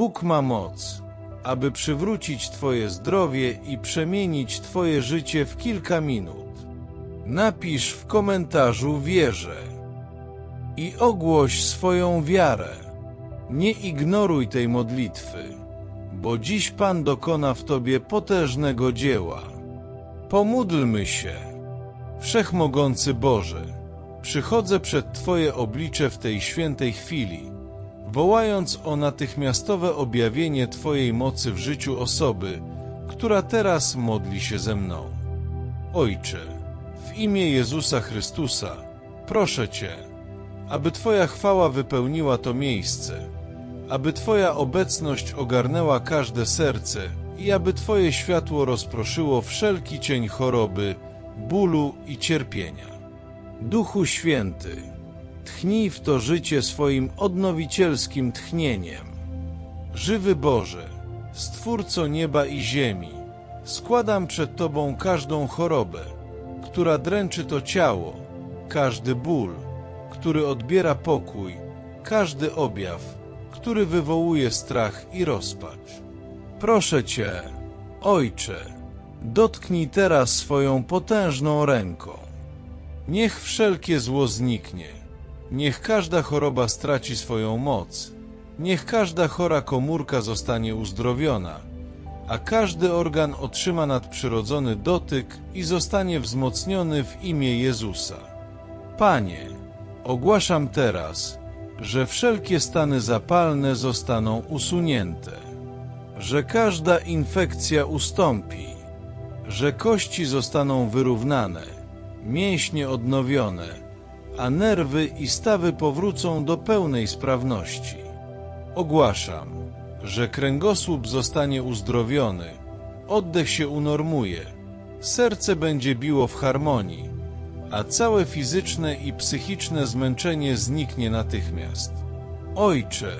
Bóg ma moc, aby przywrócić Twoje zdrowie i przemienić Twoje życie w kilka minut. Napisz w komentarzu wierzę i ogłoś swoją wiarę. Nie ignoruj tej modlitwy, bo dziś Pan dokona w Tobie potężnego dzieła. Pomódlmy się. Wszechmogący Boże, przychodzę przed Twoje oblicze w tej świętej chwili, wołając o natychmiastowe objawienie Twojej mocy w życiu osoby, która teraz modli się ze mną. Ojcze, w imię Jezusa Chrystusa, proszę Cię, aby Twoja chwała wypełniła to miejsce, aby Twoja obecność ogarnęła każde serce i aby Twoje światło rozproszyło wszelki cień choroby, bólu i cierpienia. Duchu Święty, tchnij w to życie swoim odnowicielskim tchnieniem. Żywy Boże, Stwórco nieba i ziemi, składam przed Tobą każdą chorobę, która dręczy to ciało, każdy ból, który odbiera pokój, każdy objaw, który wywołuje strach i rozpacz. Proszę Cię, Ojcze, dotknij teraz swoją potężną ręką. Niech wszelkie zło zniknie, niech każda choroba straci swoją moc, niech każda chora komórka zostanie uzdrowiona, a każdy organ otrzyma nadprzyrodzony dotyk i zostanie wzmocniony w imię Jezusa. Panie, ogłaszam teraz, że wszelkie stany zapalne zostaną usunięte, że każda infekcja ustąpi, że kości zostaną wyrównane, mięśnie odnowione, a nerwy i stawy powrócą do pełnej sprawności. Ogłaszam, że kręgosłup zostanie uzdrowiony, oddech się unormuje, serce będzie biło w harmonii, a całe fizyczne i psychiczne zmęczenie zniknie natychmiast. Ojcze,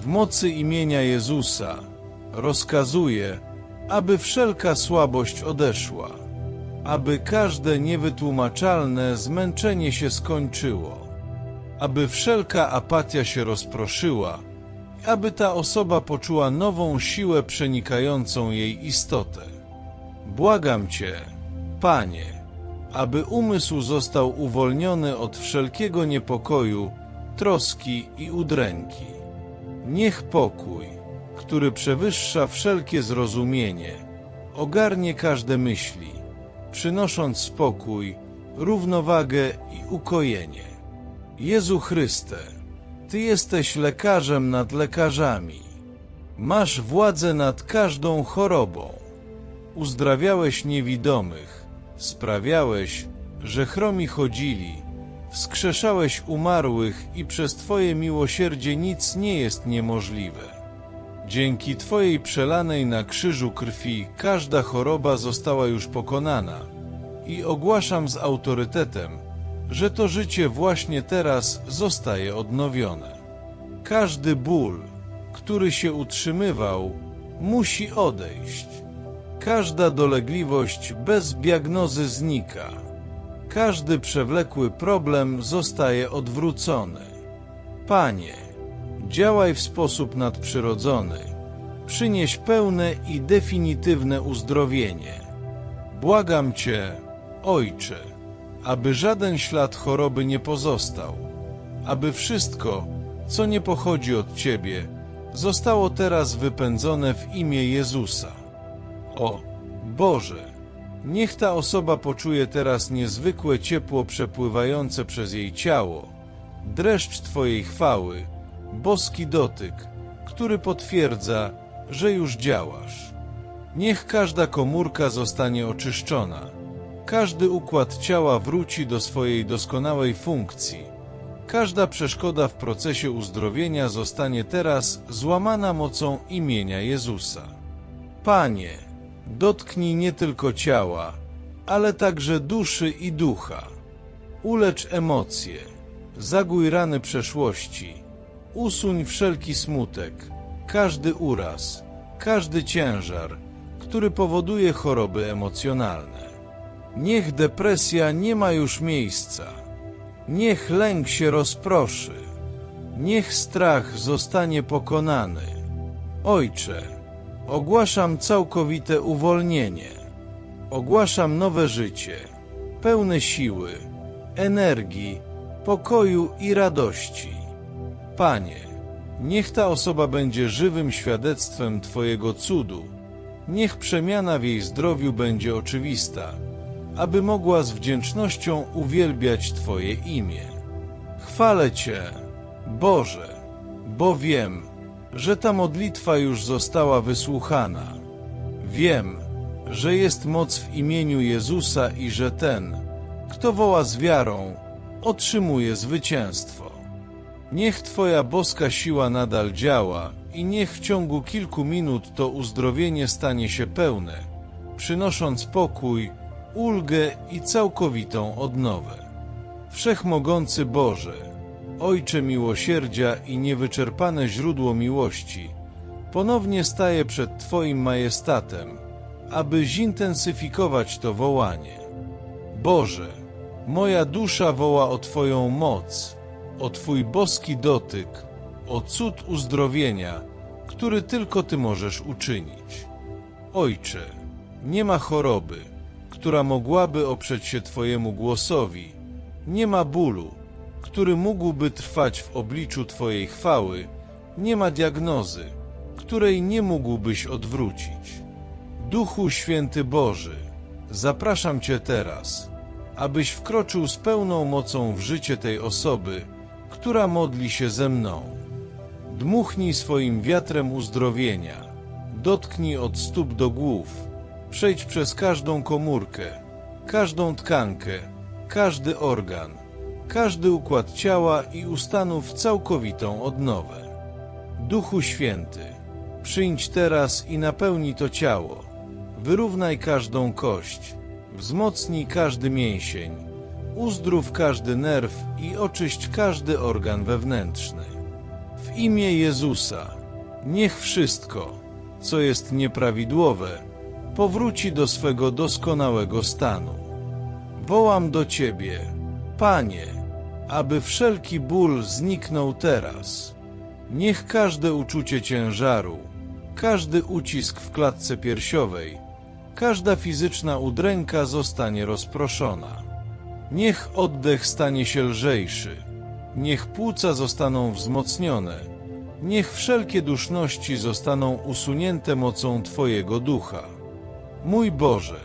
w mocy imienia Jezusa rozkazuję, aby wszelka słabość odeszła, aby każde niewytłumaczalne zmęczenie się skończyło, aby wszelka apatia się rozproszyła, aby ta osoba poczuła nową siłę przenikającą jej istotę. Błagam Cię, Panie, aby umysł został uwolniony od wszelkiego niepokoju, troski i udręki. Niech pokój, który przewyższa wszelkie zrozumienie, ogarnie każde myśli, przynosząc spokój, równowagę i ukojenie. Jezu Chryste, Ty jesteś lekarzem nad lekarzami. Masz władzę nad każdą chorobą. Uzdrawiałeś niewidomych, sprawiałeś, że chromi chodzili, wskrzeszałeś umarłych i przez Twoje miłosierdzie nic nie jest niemożliwe. Dzięki Twojej przelanej na krzyżu krwi każda choroba została już pokonana i ogłaszam z autorytetem, że to życie właśnie teraz zostaje odnowione. Każdy ból, który się utrzymywał, musi odejść. Każda dolegliwość bez diagnozy znika. Każdy przewlekły problem zostaje odwrócony. Panie, działaj w sposób nadprzyrodzony. Przynieś pełne i definitywne uzdrowienie. Błagam Cię, Ojcze, aby żaden ślad choroby nie pozostał, aby wszystko, co nie pochodzi od Ciebie, zostało teraz wypędzone w imię Jezusa. O Boże, niech ta osoba poczuje teraz niezwykłe ciepło przepływające przez jej ciało, dreszcz Twojej chwały, boski dotyk, który potwierdza, że już działasz. Niech każda komórka zostanie oczyszczona, każdy układ ciała wróci do swojej doskonałej funkcji. Każda przeszkoda w procesie uzdrowienia zostanie teraz złamana mocą imienia Jezusa. Panie, dotknij nie tylko ciała, ale także duszy i ducha. Ulecz emocje, zagój rany przeszłości, usuń wszelki smutek, każdy uraz, każdy ciężar, który powoduje choroby emocjonalne. Niech depresja nie ma już miejsca. Niech lęk się rozproszy. Niech strach zostanie pokonany. Ojcze, ogłaszam całkowite uwolnienie. Ogłaszam nowe życie, pełne siły, energii, pokoju i radości. Panie, niech ta osoba będzie żywym świadectwem Twojego cudu. Niech przemiana w jej zdrowiu będzie oczywista, aby mogła z wdzięcznością uwielbiać Twoje imię. Chwalę Cię, Boże, bo wiem, że ta modlitwa już została wysłuchana. Wiem, że jest moc w imieniu Jezusa i że ten, kto woła z wiarą, otrzymuje zwycięstwo. Niech Twoja boska siła nadal działa i niech w ciągu kilku minut to uzdrowienie stanie się pełne, przynosząc pokój, ulgę i całkowitą odnowę. Wszechmogący Boże, Ojcze miłosierdzia i niewyczerpane źródło miłości, ponownie staję przed Twoim majestatem, aby zintensyfikować to wołanie. Boże, moja dusza woła o Twoją moc, o Twój boski dotyk, o cud uzdrowienia, który tylko Ty możesz uczynić. Ojcze, nie ma choroby, która mogłaby oprzeć się Twojemu głosowi, nie ma bólu, który mógłby trwać w obliczu Twojej chwały, nie ma diagnozy, której nie mógłbyś odwrócić. Duchu Święty Boży, zapraszam Cię teraz, abyś wkroczył z pełną mocą w życie tej osoby, która modli się ze mną. Dmuchnij swoim wiatrem uzdrowienia, dotknij od stóp do głów, przejdź przez każdą komórkę, każdą tkankę, każdy organ, każdy układ ciała i ustanów całkowitą odnowę. Duchu Święty, przyjdź teraz i napełnij to ciało, wyrównaj każdą kość, wzmocnij każdy mięsień, uzdrów każdy nerw i oczyść każdy organ wewnętrzny. W imię Jezusa, niech wszystko, co jest nieprawidłowe, powróci do swego doskonałego stanu. Wołam do Ciebie, Panie, aby wszelki ból zniknął teraz. Niech każde uczucie ciężaru, każdy ucisk w klatce piersiowej, każda fizyczna udręka zostanie rozproszona. Niech oddech stanie się lżejszy, niech płuca zostaną wzmocnione, niech wszelkie duszności zostaną usunięte mocą Twojego ducha. Mój Boże,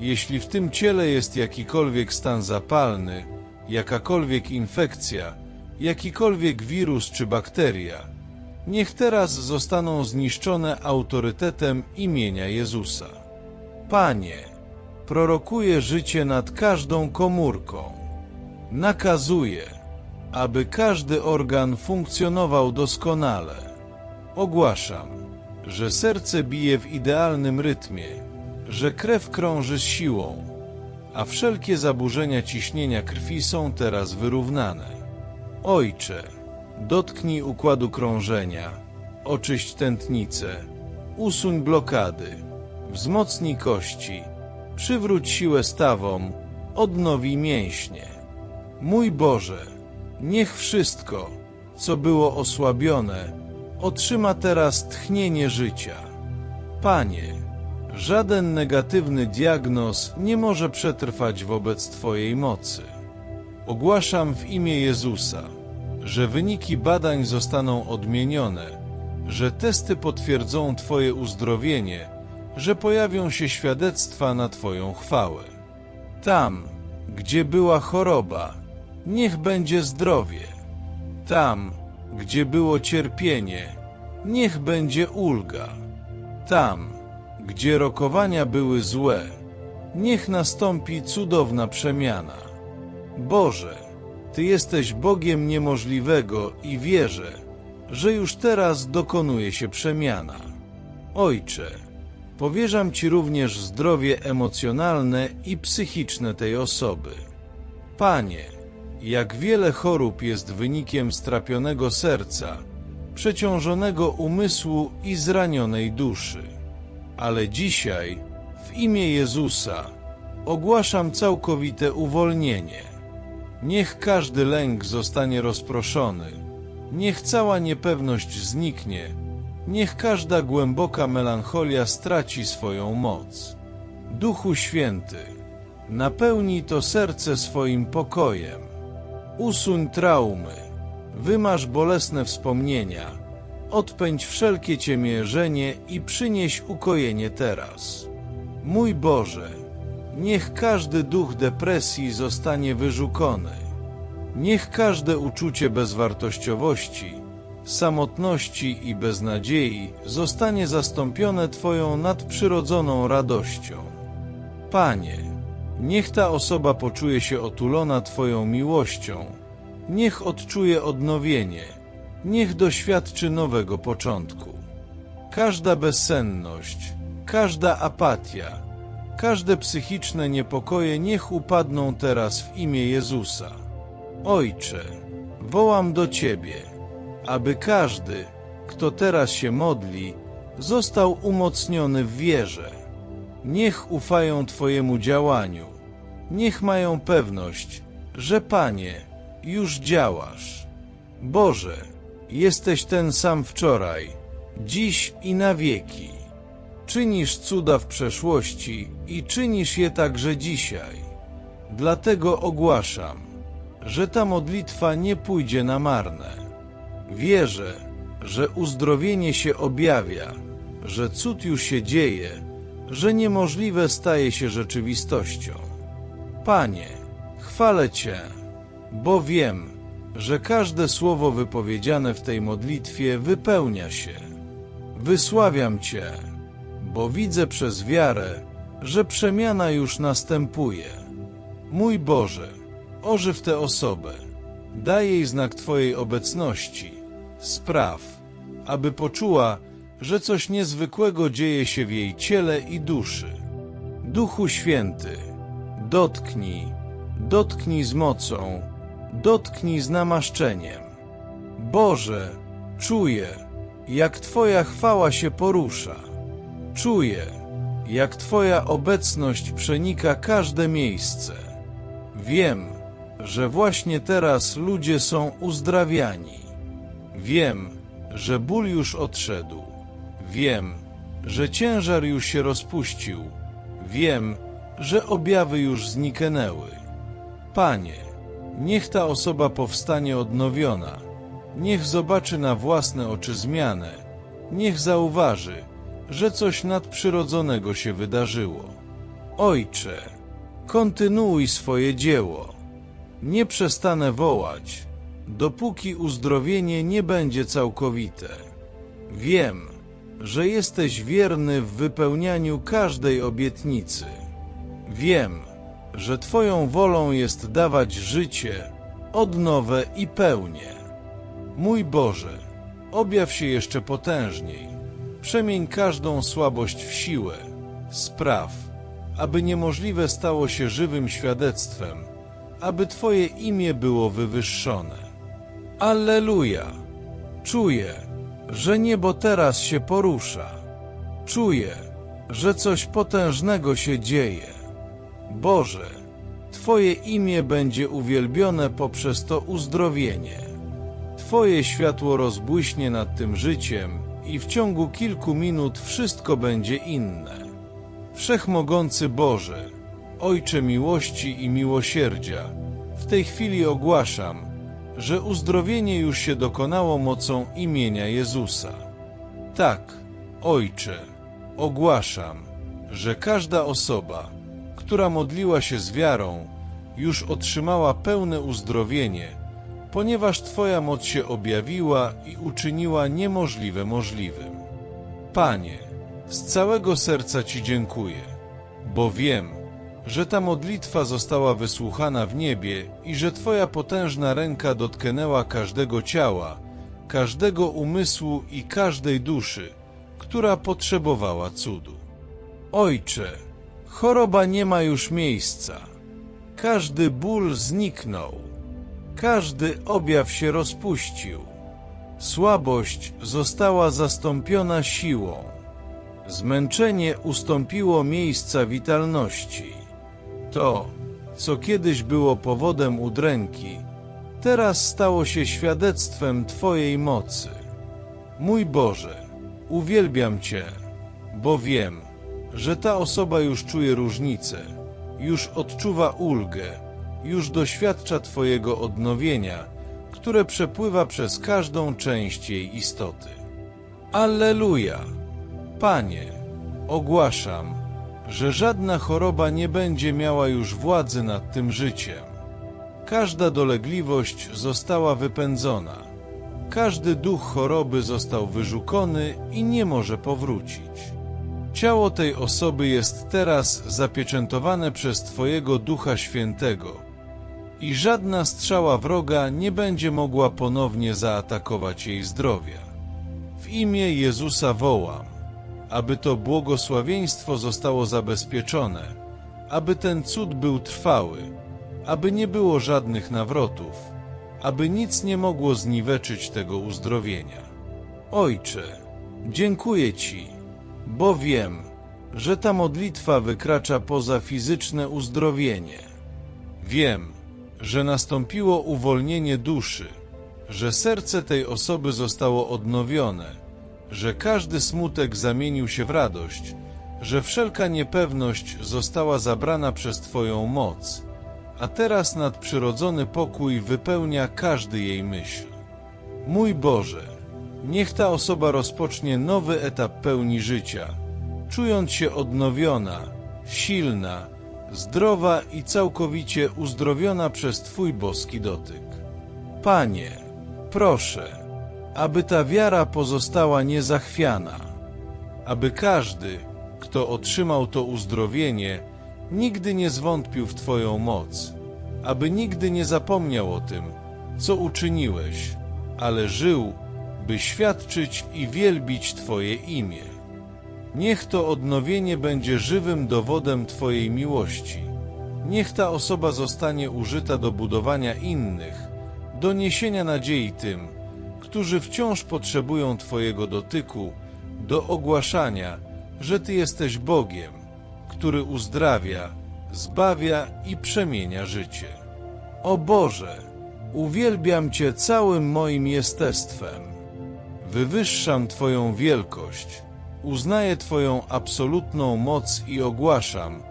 jeśli w tym ciele jest jakikolwiek stan zapalny, jakakolwiek infekcja, jakikolwiek wirus czy bakteria, niech teraz zostaną zniszczone autorytetem imienia Jezusa. Panie, prorokuję życie nad każdą komórką. Nakazuję, aby każdy organ funkcjonował doskonale. Ogłaszam, że serce bije w idealnym rytmie, że krew krąży z siłą, a wszelkie zaburzenia ciśnienia krwi są teraz wyrównane. Ojcze, dotknij układu krążenia, oczyść tętnicę, usuń blokady, wzmocnij kości, przywróć siłę stawom, odnowi mięśnie. Mój Boże, niech wszystko, co było osłabione, otrzyma teraz tchnienie życia. Panie, żaden negatywny diagnoz nie może przetrwać wobec Twojej mocy. Ogłaszam w imię Jezusa, że wyniki badań zostaną odmienione, że testy potwierdzą Twoje uzdrowienie, że pojawią się świadectwa na Twoją chwałę. Tam, gdzie była choroba, niech będzie zdrowie. Tam, gdzie było cierpienie, niech będzie ulga. Tam, gdzie rokowania były złe, niech nastąpi cudowna przemiana. Boże, Ty jesteś Bogiem niemożliwego i wierzę, że już teraz dokonuje się przemiana. Ojcze, powierzam Ci również zdrowie emocjonalne i psychiczne tej osoby. Panie, jak wiele chorób jest wynikiem strapionego serca, przeciążonego umysłu i zranionej duszy. Ale dzisiaj, w imię Jezusa, ogłaszam całkowite uwolnienie. Niech każdy lęk zostanie rozproszony, niech cała niepewność zniknie, Niech każda głęboka melancholia straci swoją moc. Duchu Święty, napełnij to serce swoim pokojem. Usuń traumy, wymaż bolesne wspomnienia, odpędź wszelkie ciemiężenie i przynieś ukojenie teraz. Mój Boże, niech każdy duch depresji zostanie wyrzucony. Niech każde uczucie bezwartościowości, samotności i beznadziei zostanie zastąpione Twoją nadprzyrodzoną radością. Panie, niech ta osoba poczuje się otulona Twoją miłością, niech odczuje odnowienie, niech doświadczy nowego początku. Każda bezsenność, każda apatia, każde psychiczne niepokoje niech upadną teraz w imię Jezusa. Ojcze, wołam do Ciebie, aby każdy, kto teraz się modli, został umocniony w wierze. Niech ufają Twojemu działaniu. Niech mają pewność, że Panie, już działasz. Boże, jesteś ten sam wczoraj, dziś i na wieki. Czynisz cuda w przeszłości i czynisz je także dzisiaj. Dlatego ogłaszam, że ta modlitwa nie pójdzie na marne. Wierzę, że uzdrowienie się objawia, że cud już się dzieje, że niemożliwe staje się rzeczywistością. Panie, chwalę Cię, bo wiem, że każde słowo wypowiedziane w tej modlitwie wypełnia się. Wysławiam Cię, bo widzę przez wiarę, że przemiana już następuje. Mój Boże, ożyw tę osobę, daj jej znak Twojej obecności, spraw, aby poczuła, że coś niezwykłego dzieje się w jej ciele i duszy. Duchu Święty, dotknij, dotknij z mocą, dotknij z namaszczeniem. Boże, czuję, jak Twoja chwała się porusza. Czuję, jak Twoja obecność przenika każde miejsce. Wiem, że właśnie teraz ludzie są uzdrawiani. Wiem, że ból już odszedł. Wiem, że ciężar już się rozpuścił. Wiem, że objawy już zniknęły. Panie, niech ta osoba powstanie odnowiona. Niech zobaczy na własne oczy zmianę. Niech zauważy, że coś nadprzyrodzonego się wydarzyło. Ojcze, kontynuuj swoje dzieło. Nie przestanę wołać, dopóki uzdrowienie nie będzie całkowite. Wiem, że jesteś wierny w wypełnianiu każdej obietnicy. Wiem, że Twoją wolą jest dawać życie, odnowę i pełnię. Mój Boże, objaw się jeszcze potężniej. Przemień każdą słabość w siłę. Spraw, aby niemożliwe stało się żywym świadectwem, aby Twoje imię było wywyższone. Alleluja! Czuję, że niebo teraz się porusza. Czuję, że coś potężnego się dzieje. Boże, Twoje imię będzie uwielbione poprzez to uzdrowienie. Twoje światło rozbłyśnie nad tym życiem i w ciągu kilku minut wszystko będzie inne. Wszechmogący Boże, Ojcze miłości i miłosierdzia, w tej chwili ogłaszam, że uzdrowienie już się dokonało mocą imienia Jezusa. Tak, Ojcze, ogłaszam, że każda osoba, która modliła się z wiarą, już otrzymała pełne uzdrowienie, ponieważ Twoja moc się objawiła i uczyniła niemożliwe możliwym. Panie, z całego serca Ci dziękuję, bo wiem, że ta modlitwa została wysłuchana w niebie i że Twoja potężna ręka dotknęła każdego ciała, każdego umysłu i każdej duszy, która potrzebowała cudu. Ojcze, choroba nie ma już miejsca. Każdy ból zniknął. Każdy objaw się rozpuścił. Słabość została zastąpiona siłą. Zmęczenie ustąpiło miejsca witalności. To, co kiedyś było powodem udręki, teraz stało się świadectwem Twojej mocy. Mój Boże, uwielbiam Cię, bo wiem, że ta osoba już czuje różnicę, już odczuwa ulgę, już doświadcza Twojego odnowienia, które przepływa przez każdą część jej istoty. Alleluja! Panie, ogłaszam, że żadna choroba nie będzie miała już władzy nad tym życiem. Każda dolegliwość została wypędzona. Każdy duch choroby został wyrzukony i nie może powrócić. Ciało tej osoby jest teraz zapieczętowane przez Twojego Ducha Świętego i żadna strzała wroga nie będzie mogła ponownie zaatakować jej zdrowia. W imię Jezusa wołam, aby to błogosławieństwo zostało zabezpieczone, aby ten cud był trwały, aby nie było żadnych nawrotów, aby nic nie mogło zniweczyć tego uzdrowienia. Ojcze, dziękuję Ci, bo wiem, że ta modlitwa wykracza poza fizyczne uzdrowienie. Wiem, że nastąpiło uwolnienie duszy, że serce tej osoby zostało odnowione, że każdy smutek zamienił się w radość, że wszelka niepewność została zabrana przez Twoją moc, a teraz nadprzyrodzony pokój wypełnia każdy jej myśl. Mój Boże, niech ta osoba rozpocznie nowy etap pełni życia, czując się odnowiona, silna, zdrowa i całkowicie uzdrowiona przez Twój boski dotyk. Panie, proszę, aby ta wiara pozostała niezachwiana, aby każdy, kto otrzymał to uzdrowienie, nigdy nie zwątpił w Twoją moc, aby nigdy nie zapomniał o tym, co uczyniłeś, ale żył, by świadczyć i wielbić Twoje imię. Niech to odnowienie będzie żywym dowodem Twojej miłości. Niech ta osoba zostanie użyta do budowania innych, do niesienia nadziei tym, którzy wciąż potrzebują Twojego dotyku, do ogłaszania, że Ty jesteś Bogiem, który uzdrawia, zbawia i przemienia życie. O Boże, uwielbiam Cię całym moim jestestwem. Wywyższam Twoją wielkość, uznaję Twoją absolutną moc i ogłaszam,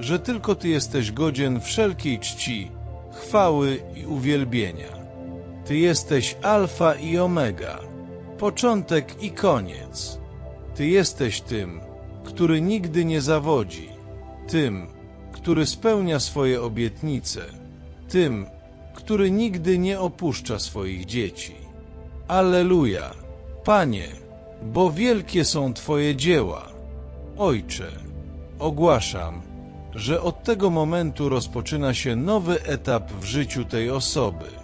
że tylko Ty jesteś godzien wszelkiej czci, chwały i uwielbienia. Ty jesteś Alfa i Omega, początek i koniec. Ty jesteś tym, który nigdy nie zawodzi, tym, który spełnia swoje obietnice, tym, który nigdy nie opuszcza swoich dzieci. Alleluja, Panie, bo wielkie są Twoje dzieła. Ojcze, ogłaszam, że od tego momentu rozpoczyna się nowy etap w życiu tej osoby.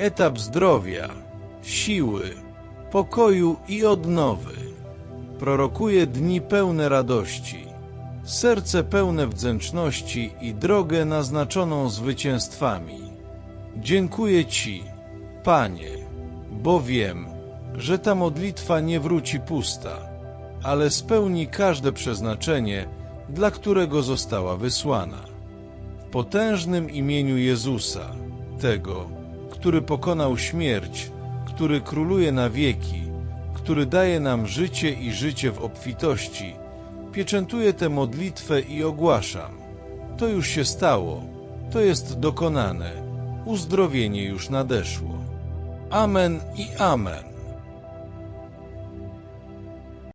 Etap zdrowia, siły, pokoju i odnowy. Prorokuje dni pełne radości, serce pełne wdzięczności i drogę naznaczoną zwycięstwami. Dziękuję Ci, Panie, bo wiem, że ta modlitwa nie wróci pusta, ale spełni każde przeznaczenie, dla którego została wysłana. W potężnym imieniu Jezusa, tego, który pokonał śmierć, który króluje na wieki, który daje nam życie i życie w obfitości, pieczętuję tę modlitwę i ogłaszam. To już się stało, to jest dokonane, uzdrowienie już nadeszło. Amen i amen.